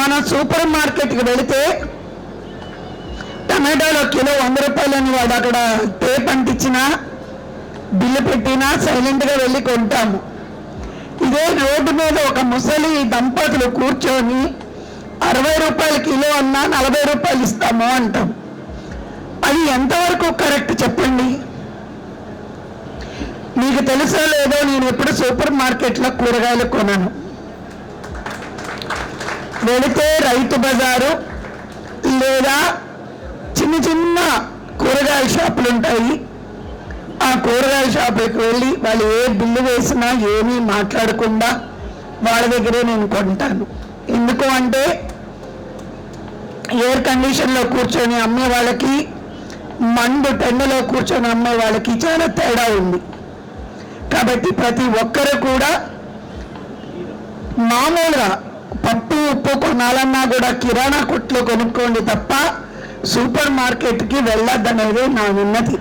మనం సూపర్ మార్కెట్కి వెళితే టమాటాలో కిలో వంద రూపాయలని వాడు అక్కడ టేప్ అంటించినా బిల్లు పెట్టినా సైలెంట్గా వెళ్ళి కొంటాము. ఇదే రోడ్డు మీద ఒక ముసలి దంపతులు కూర్చొని అరవై రూపాయల కిలో అన్నా నలభై రూపాయలు ఇస్తాము అంటాం. అది ఎంతవరకు కరెక్ట్ చెప్పండి? మీకు తెలుసో లేదో నేను ఎప్పుడు సూపర్ మార్కెట్లో కూరగాయలు కొనను. వెళితే రైతు బజారు లేదా చిన్న చిన్న కూరగాయల షాపులు ఉంటాయి ఆ కూరగాయల షాపులకు వెళ్ళి వాళ్ళు ఏ బిల్లు వేసినా ఏమీ మాట్లాడకుండా వాళ్ళ దగ్గరే నేను కొంటాను. ఎందుకు అంటే ఎయిర్ కండిషన్లో కూర్చొని అమ్మే వాళ్ళకి మండు టెన్నులో కూర్చొని అమ్మే వాళ్ళకి చాలా తేడా ఉంది. కాబట్టి ప్రతి ఒక్కరు కూడా మామూలుగా పప్పు ఉప్పు కొనాలన్నా కూడా కిరాణా కొట్లో కొనుక్కోండి తప్ప సూపర్ మార్కెట్కి వెళ్ళొద్దనేది నా విన్నతి.